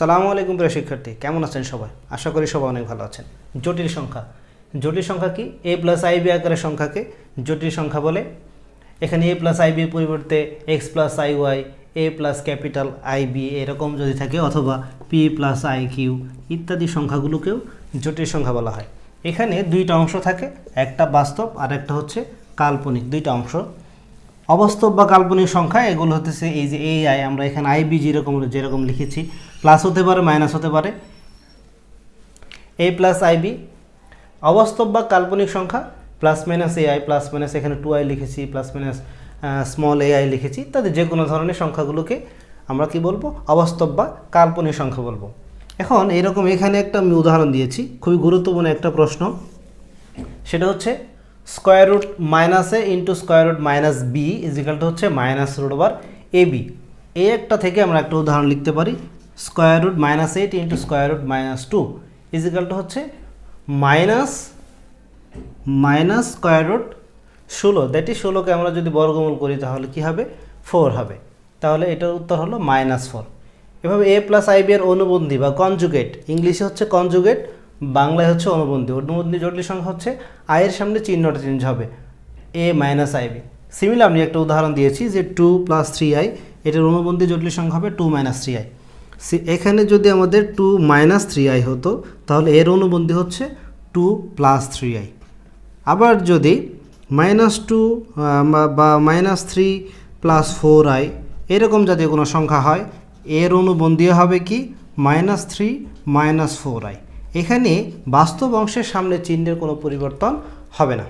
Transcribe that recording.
সালামু আলাইকুম প্রিয় শিক্ষার্থী, কেমন আছেন সবাই? আশা করি সবাই অনেক ভালো আছেন। জটিল সংখ্যা। জটিল সংখ্যা কি? এ প্লাস আই বি আকারের সংখ্যাকে জটিল সংখ্যা বলে। এখানে এ প্লাস আই বির পরিবর্তে X plus I Y A plus capital I B এরকম যদি থাকে অথবা পি প্লাস আই কিউ ইত্যাদি সংখ্যাগুলোকেও জটিল সংখ্যা বলা হয়। এখানে দুইটা অংশ থাকে, একটা বাস্তব আর একটা হচ্ছে কাল্পনিক। দুইটা অংশ অবাস্তব বা কাল্পনিক সংখ্যা, এগুলো হতেছে এই যে এ আই আমরা এখানে আই বি যেরকম যেরকম লিখেছি। প্লাস হতে পারে মাইনাস হতে পারে। এ প্লাস আই বি অবাস্তব বা কাল্পনিক সংখ্যা plus minus A I plus minus এখানে টু আই লিখেছি plus minus small A I লিখেছি। ইত্যাদি যে কোনো ধরনের সংখ্যাগুলোকে আমরা কি বলব? অবাস্তব বা কাল্পনিক সংখ্যা বলব। এখন এরকম এখানে একটা আমি উদাহরণ দিয়েছি, খুবই গুরুত্বপূর্ণ একটা প্রশ্ন। সেটা হচ্ছে square root minus A into square root minus B ইজিক্যালটা হচ্ছে minus root over A B এই একটা থেকে আমরা একটা উদাহরণ লিখতে পারি। Square root minus eight into square root minus two ইজিক্যালটা হচ্ছে মাইনাস মাইনাস স্কোয়ার রুট ষোলো। দ্যাট ইজ ষোলোকে আমরা যদি বর্গমূল করি তাহলে কি হবে? ফোর হবে। তাহলে এটার উত্তর হলো মাইনাস ফোর এভাবে এ প্লাস আই বি এর অনুবন্ধী বা কনজুগেট ইংলিশে হচ্ছে কনজুগেট বাংলায় হচ্ছে অনুবন্ধী। অনুবন্ধী জটিল সংখ্যা হচ্ছে আয়ের সামনে চিহ্নটা চেঞ্জ হবে A minus I B similar আমি একটা উদাহরণ দিয়েছি যে টু প্লাস থ্রি আই এটার অনুবন্ধী জটিল সংখ্যা হবে টু মাইনাস থ্রি আই এখানে যদি আমাদের টু মাইনাস থ্রি আই হতো, তাহলে এর অনুবন্ধী হচ্ছে টু প্লাস থ্রি আই আবার যদি মাইনাস টু বা minus three plus four I এরকম জাতীয় কোনো সংখ্যা হয়, এর অনুবন্ধী হবে কি? Minus three minus four I এখানে বাস্তব অংশের সামনে চিহ্নের কোনো পরিবর্তন হবে না।